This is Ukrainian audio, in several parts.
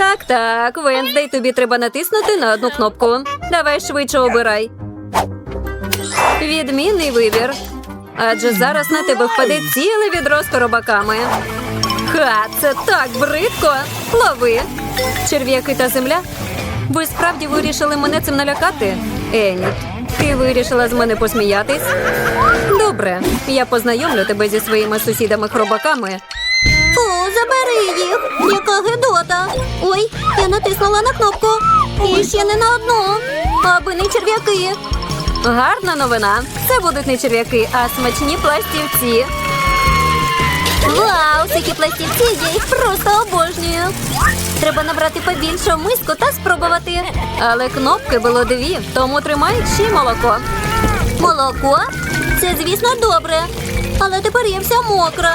Так, так, Венздей, тобі треба натиснути на одну кнопку. Давай швидше обирай. Відмінний вибір. Адже зараз на тебе впаде ціле відро з коробаками. Ха, це так бридко. Лови. Черв'яки та земля. Ви справді вирішили мене цим налякати? Еніт, ти вирішила з мене посміятись? Добре, я познайомлю тебе зі своїми сусідами-хробаками. Фу, забери їх. Яка гидота. Ой, я натиснула на кнопку. І ще не на одну. Аби не черв'яки. Гарна новина. Це будуть не черв'яки, а смачні пластівці. Вау, такі пластівці, я їх просто обожнюю. Треба набрати побільше в миску та спробувати. Але кнопки було дві, тому тримай ще молоко. Молоко? Це, звісно, добре. Але тепер я вся мокра.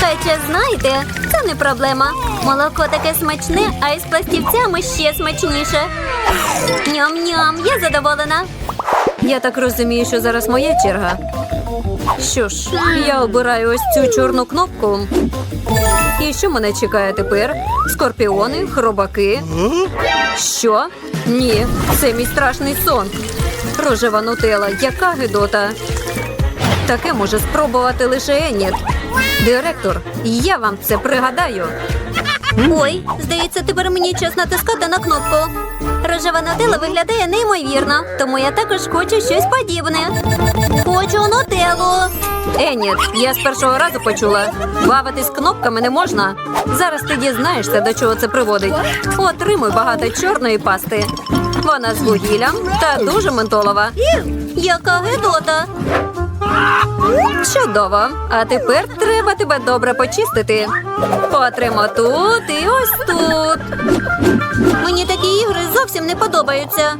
Хоча, знаєте, це не проблема. Молоко таке смачне, а із пластівцями ще смачніше. Ням-ням, я задоволена. Я так розумію, що зараз моя черга. Що ж, я обираю ось цю чорну кнопку. І що мене чекає тепер? Скорпіони, хробаки. Що? Ні, це мій страшний сон. Рожева нутела, яка гидота. Таке може спробувати лише Еніт. Директор, я вам це пригадаю. Ой, здається, тепер мені час натискати на кнопку. Рожева нутелла виглядає неймовірно, тому я також хочу щось подібне. Хочу. Еніт, я з першого разу почула. Бавитись кнопками не можна. Зараз ти дізнаєшся, до чого це приводить. Отримуй багато чорної пасти. Вона з вугіллям та дуже ментолова. Яка гидота. Чудово. А тепер треба тебе добре почистити. Потримо тут і ось тут. Мені такі ігри зовсім не подобаються.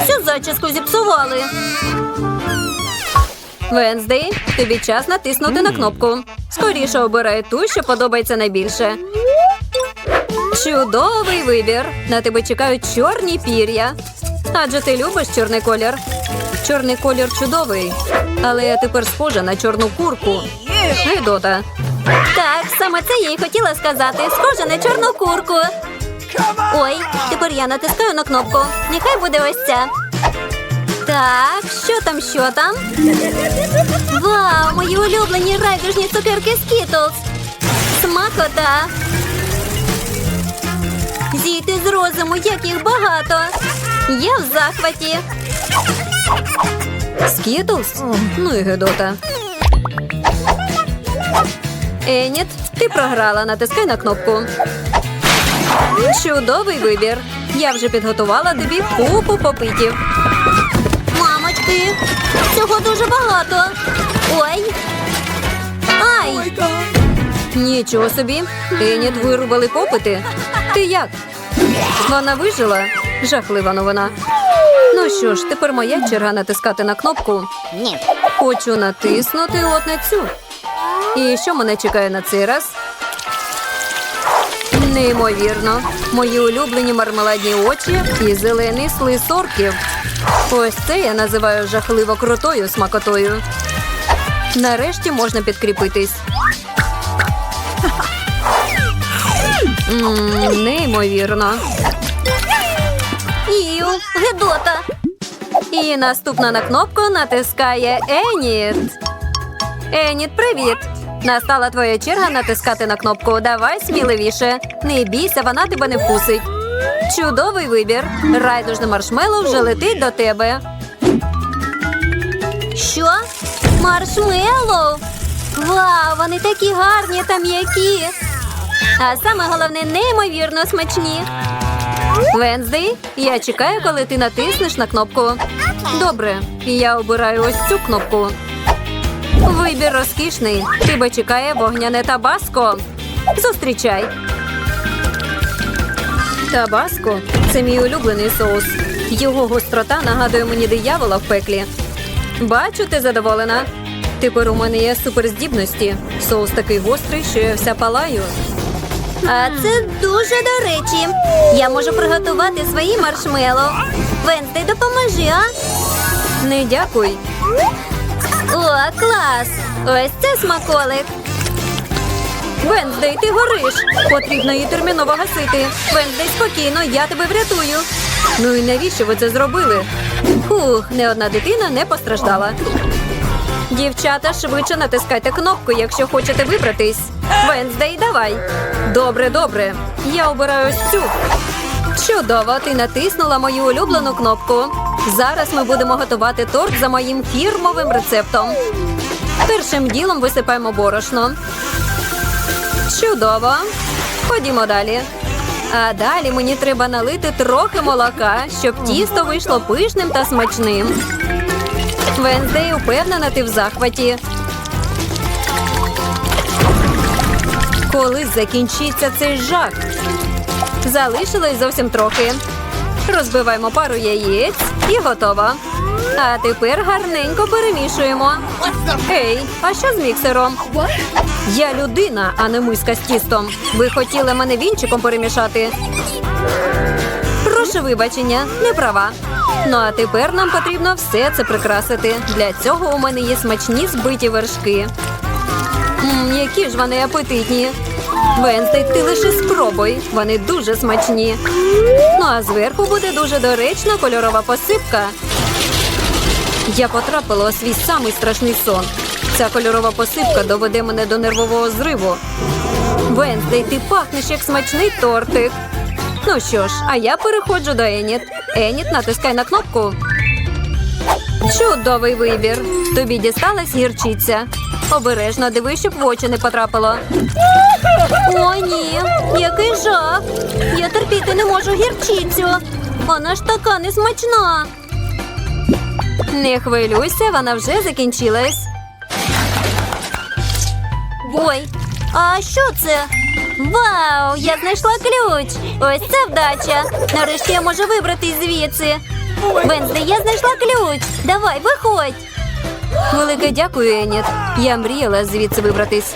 Всю зачіску зіпсували. Венздей, тобі час натиснути на кнопку. Скоріше обирай ту, що подобається найбільше. Чудовий вибір. На тебе чекають чорні пір'я. Адже ти любиш чорний колір. Чорний колір чудовий. Але я тепер схожа на чорну курку. Гидота. Так, саме це я й хотіла сказати. Схоже на чорну курку. Ой, тепер я натискаю на кнопку. Нехай буде ось ця. Так, що там, що там? Вау, мої улюблені райдужні цукерки Skittles. Смакота. Зійти з розуму, як їх багато. Я в захваті. Скітлс? Ну і гидота. Еніт, ти програла. Натискай на кнопку. Чудовий вибір. Я вже підготувала тобі купу попитів. Мамочки, цього дуже багато. Ой. Ай! Нічого собі. Еніт вирубали попити. Ти як? Вона вижила? Жахлива новина. Ну що ж, тепер моя черга натискати на кнопку. Ні. Хочу натиснути от на цю. І що мене чекає на цей раз? Неймовірно. Мої улюблені мармеладні очі і зелений слиз орків. Ось це я називаю жахливо крутою смакотою. Нарешті можна підкріпитись. Неймовірно. Ію, гидота. І наступна на кнопку натискає Еніт. Еніт, привіт! Настала твоя черга натискати на кнопку. Давай сміливіше. Не бійся, вона тебе не вкусить. Чудовий вибір. Райдужне маршмеллоу вже летить до тебе. Що? Маршмеллоу? Вау, вони такі гарні та м'які. А саме головне, неймовірно смачні. Венздей, я чекаю, коли ти натиснеш на кнопку. Добре, я обираю ось цю кнопку. Вибір розкішний. Тебе чекає вогняне табаско. Зустрічай. Табаско це мій улюблений соус. Його гострота нагадує мені диявола в пеклі. Бачу, ти задоволена. Тепер у мене є суперздібності. Соус такий гострий, що я вся палаю. А це дуже до речі. Я можу приготувати свої маршмеллоу. Венстей, допоможи, а? Не дякуй. О, клас! Ось це смаколик. Венздей, ти гориш. Потрібно її терміново гасити. Венздей, спокійно, я тебе врятую. Ну і навіщо ви це зробили? Фух, не одна дитина не постраждала. Дівчата, швидше натискайте кнопку, якщо хочете вибратись. Венздей, давай. Добре, добре. Я обираю ось цю. Чудово, ти натиснула мою улюблену кнопку. Зараз ми будемо готувати торт за моїм фірмовим рецептом. Першим ділом висипаємо борошно. Чудово. Ходімо далі. А далі мені треба налити трохи молока, щоб тісто вийшло пишним та смачним. Венздей упевнена, ти в захваті. Коли закінчиться цей жах? Залишилось зовсім трохи. Розбиваємо пару яєць і готово. А тепер гарненько перемішуємо. Ей, а що з міксером? Я людина, а не миска з тістом. Ви хотіли мене вінчиком перемішати? Прошу вибачення, не права. Ну а тепер нам потрібно все це прикрасити. Для цього у мене є смачні збиті вершки. Мм, які ж вони апетитні. Венстей, ти лише спробуй. Вони дуже смачні. Ну а зверху буде дуже доречна кольорова посипка. Я потрапила у свій самий страшний сон. Ця кольорова посипка доведе мене до нервового зриву. Венстей, ти пахнеш як смачний тортик. Ну що ж, а я переходжу до Еніт. Еніт, натискай на кнопку. Чудовий вибір. Тобі дісталась гірчиця. Обережно дивись, щоб в очі не потрапило. О, ні, який жах. Я терпіти не можу гірчицю. Вона ж така несмачна. Не хвилюйся, вона вже закінчилась. Ой, а що це? Вау, я знайшла ключ. Ось це вдача. Нарешті я можу вибратись звідси. Венздей, я знайшла ключ. Давай, виходь. Велике дякую, Еніт. Я мріяла звідси вибратись.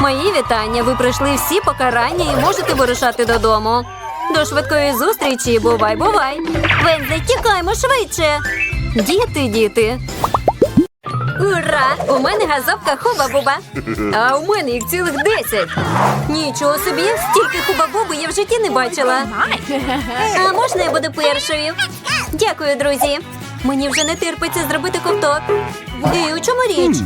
Мої вітання. Ви пройшли всі покарання і можете вирушати додому. До швидкої зустрічі. Бувай, бувай. Венздей, тікаємо швидше. Діти, діти. Ура! У мене газовка хуба-буба. А у мене їх цілих десять. Нічого собі, стільки хуба-буби я в житті не бачила. А можна я буду першою? Дякую, друзі. Мені вже не терпиться зробити ковток. І у чому річ?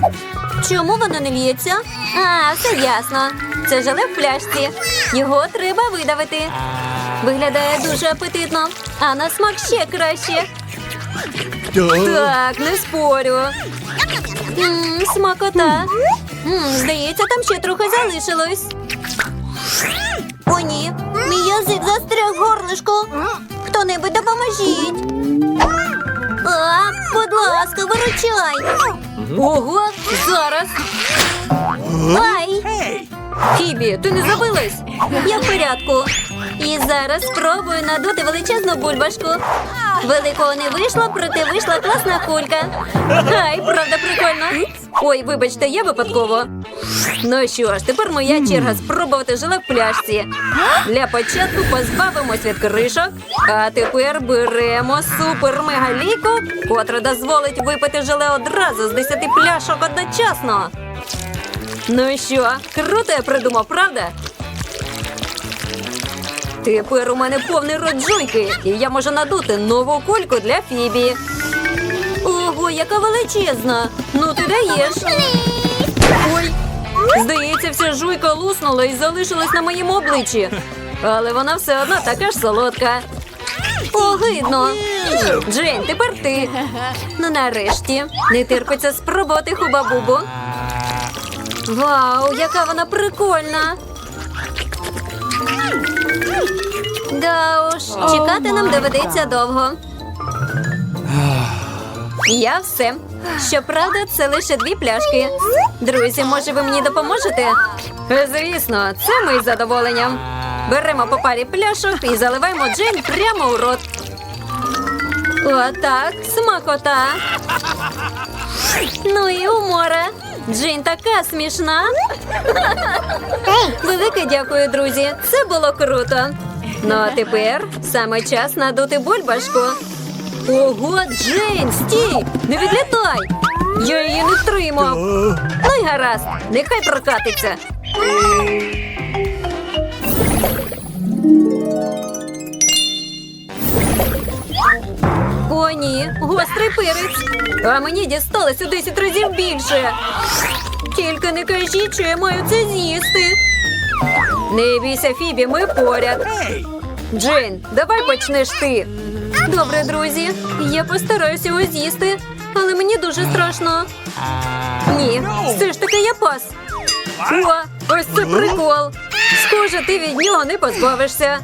Чому воно не лється? А, все ясно. Це желе в пляшці. Його треба видавити. Виглядає дуже апетитно, а на смак ще краще. Так, не спорю. М, смакота. М, здається, там ще трохи залишилось. О, ні. Мій язик застряг в горлишку. Хто-небудь допоможіть. А, будь ласка, виручай. Ого, зараз. Ай, Фібі, ти не забилась? я в порядку. І зараз спробую надути величезну бульбашку. Великого не вийшло, проте вийшла класна кулька. Ай, правда, прикольно. Ой, вибачте, я випадково. Ну що ж, тепер моя черга спробувати желе в пляшці. Для початку позбавимось від кришок, а тепер беремо супер мегаліку, котра дозволить випити желе одразу з 10 пляшок одночасно. Ну що, круто я придумав, правда? Тепер у мене повний рот жуйки, і я можу надути нову кульку для Фібі. Ого, яка величезна! Ну ти даєш. Ой, здається, вся жуйка луснула і залишилась на моєму обличчі. Але вона все одно така ж солодка. Огидно. Джейн, тепер ти. Ну нарешті. Не терпиться спробувати хуба-бубу. Вау, яка вона прикольна! Чекати нам доведеться довго. Я все. Щоправда, це лише дві пляшки. Друзі, може, ви мені допоможете? Звісно, це ми з задоволенням. Беремо по парі пляшок і заливаємо джин прямо у рот. Отак, смакота. Ну і умора. Джин така смішна. Велике дякую, друзі. Це було круто. Ну а тепер саме час надути бульбашку. Ого, Джейн, стій! Не відлітай! Я її не втримав. Ну й гаразд, нехай прокатиться. О, ні, гострий перець. А мені дісталося у 10 разів більше. Тільки не кажіть, що я маю це з'їсти. Не бійся, Фібі, ми поряд. Джейн, давай почнеш ти. Добре, друзі. Я постараюся його з'їсти, але мені дуже страшно. Ні, все ж таки я пас. О, ось це прикол. Схоже, ти від нього не позбавишся.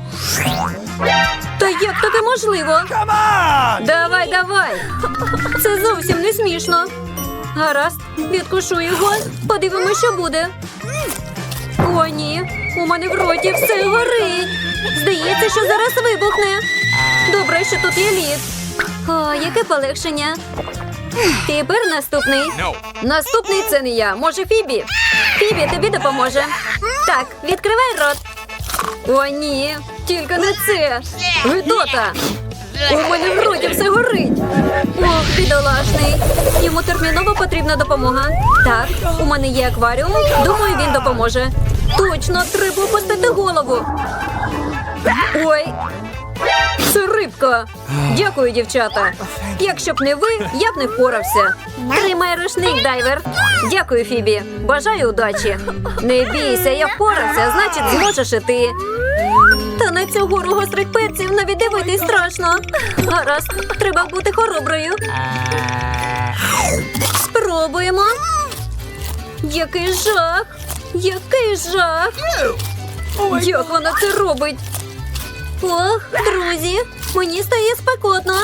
Та як таке можливо? Давай, давай. Це зовсім не смішно. Гаразд, відкушу його. Подивимося, що буде. О, ні. У мене в роті все горить. Здається, що зараз вибухне. Добре, що тут є лід. О, яке полегшення. Тепер наступний. Наступний це не я. Може, Фібі? Фібі тобі допоможе. Так, відкривай рот. О, ні, тільки не це. Гидота. У мене в роті все горить. Ох, бідолашний. Йому терміново потрібна допомога. Так, у мене є акваріум. Думаю, він допоможе. Точно, треба опустити голову. Ой, це рибка. Дякую, дівчата. Якщо б не ви, я б не впорався. Тримай рушник, дайвер. Дякую, Фібі. Бажаю удачі. Не бійся, я впорався, значить, зможеш і ти. Та на цю гору гострих перців навіть дивитись страшно. Гаразд, треба бути хороброю. Спробуємо. Який жах! Який жах! Як вона це робить? Ох, друзі, мені стає спекотно.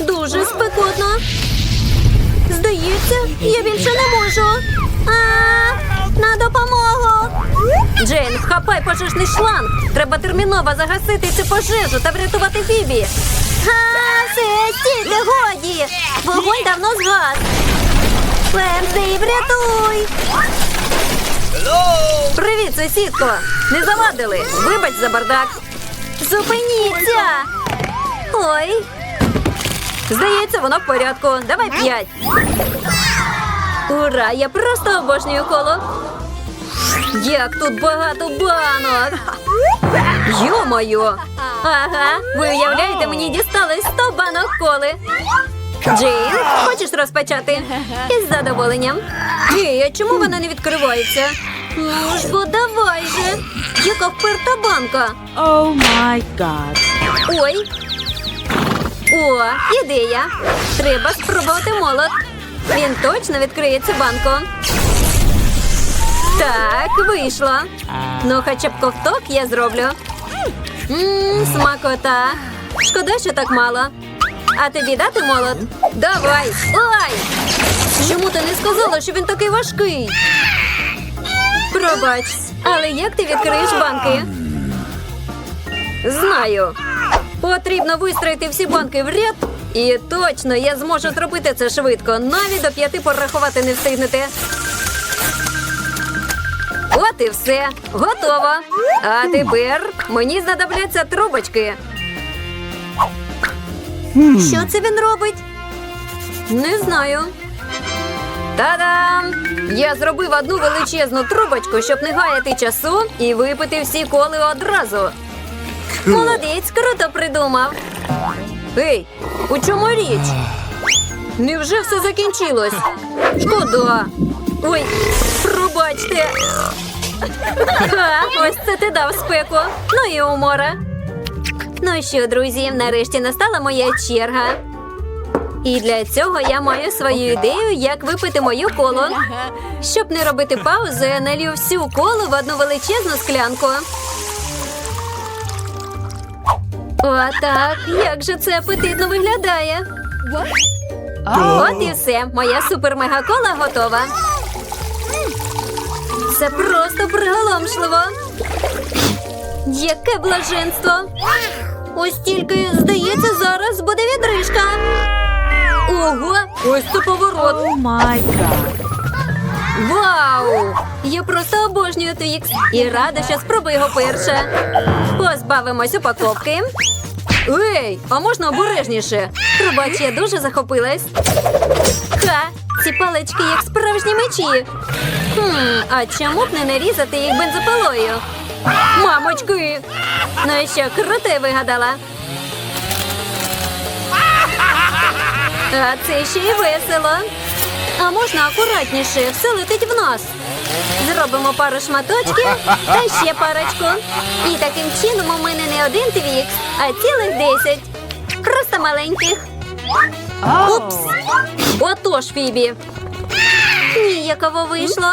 Дуже спекотно. Здається, я більше не можу. А, на допомогу. Джейн, вхапай пожежний шланг. Треба терміново загасити цю пожежу та врятувати Фібі. Стійте, годі! Вогонь давно згас. Пемзи, врятуй! Привіт, сусідко! Не завадили. Вибач за бардак. Зупиніться! Ой. Здається, воно в порядку. Давай п'ять. Ура! Я просто обожнюю коло. Як тут багато банок. Йо-моє! Ага, ви уявляєте, мені дісталось 100 банок коли. Джейн, хочеш розпочати? Із задоволенням. Ей, а чому вона не відкривається? Ну ж бо давай же. Яка вперта банка. Oh my god. Ой. О, ідея. Треба спробувати молот. Він точно відкриє цю банку. Так, вийшло. Ну, хоча б ковток я зроблю. Ммм, смакота. Шкода, що так мало. А тобі дати молот? Давай. Ой! Чому ти не сказала, що він такий важкий? Пробач, але як ти відкриєш банки? Знаю. Потрібно вистроїти всі банки в ряд. І точно я зможу зробити це швидко. Навіть до п'яти порахувати не встигнете. От і все. Готово. А тепер мені знадобляться трубочки. Що це він робить? Не знаю. Та-дам! Я зробив одну величезну трубочку, щоб не гаяти часу і випити всі коли одразу. Молодець, круто придумав. Ей, у чому річ? Невже все закінчилось? Шкода. Ой, пробачте. Ха, ось це ти дав спеку. Ну і умора. Ну що, друзі, нарешті настала моя черга. І для цього я маю свою ідею, як випити мою колу. Щоб не робити паузу, я налью всю колу в одну величезну склянку. Отак, як же це апетитно виглядає. От і все, моя супер-мега-кола готова. Це просто приголомшливо. Яке блаженство! Ось тільки, здається, зараз буде відрижка. Ого, ось це поворот. My god. Вау! Я просто обожнюю Твікс і рада, що спробую його перше. Позбавимось упаковки. Ей, а можна обережніше? Пробач, я дуже захопилась. Ха! Ці палички як справжні мечі. Хм, а чому б не нарізати їх бензопилою? Мамочки! Ну і що, круто я вигадала. А це ще й весело. А можна акуратніше, все летить в нас. Зробимо пару шматочків та ще парочку. І таким чином у мене не один твікс, а цілих десять. Просто маленьких. Упс. Отож, Фібі. Ніяково вийшло.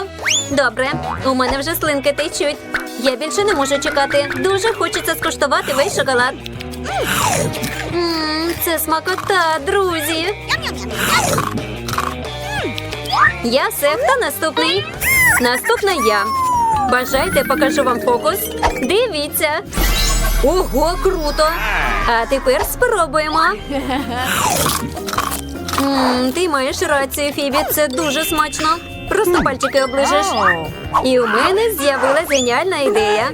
Добре, у мене вже слинки течуть. Я більше не можу чекати. Дуже хочеться скуштувати весь шоколад. Це смакота, друзі. Я все, хто наступний? Наступна я. Бажайте, покажу вам фокус. Дивіться. Ого, круто! А тепер спробуємо. М, ти маєш рацію, Фібі, це дуже смачно. Просто пальчики оближеш. І у мене з'явилась геніальна ідея.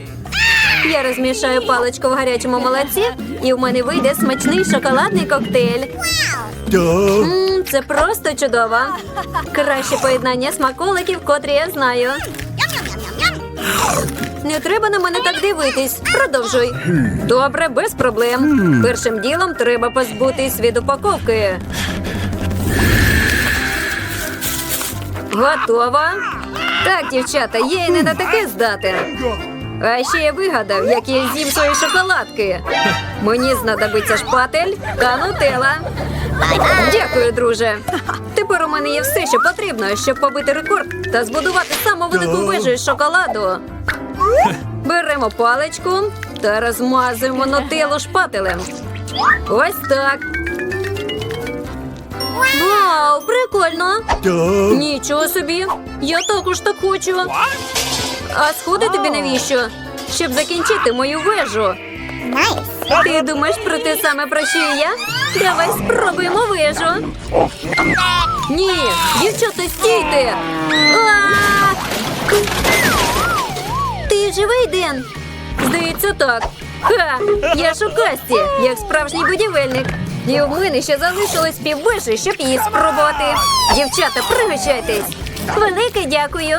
Я розмішаю паличку в гарячому молоці, і в мене вийде смачний шоколадний коктейль. М, це просто чудово. Краще поєднання смаколиків, котрі я знаю. Не треба на мене так дивитись. Продовжуй. Добре, без проблем. Першим ділом треба позбутись від упаковки. Готова? Так, дівчата, є і не на таке здати. А ще я вигадав, як я з'їм свої шоколадки. Мені знадобиться шпатель та нутела. Дякую, друже. Тепер у мене є все, що потрібно, щоб побити рекорд та збудувати саму велику вежу із шоколаду. Беремо паличку та розмазуємо нутелу шпателем. Ось так. Вау, прикольно. Нічого собі. Я також так хочу. А сходи тобі навіщо? Щоб закінчити мою вежу. Ти думаєш про те саме, про що і я? Давай спробуємо вежу. Ні, дівчата, стійте. А! Ти живий, Ден? Здається, так. Ха! Я ж у касті, як справжній будівельник. І у мене ще залишилось піввежі, щоб її спробувати. Дівчата, пригощайтесь. Велике дякую.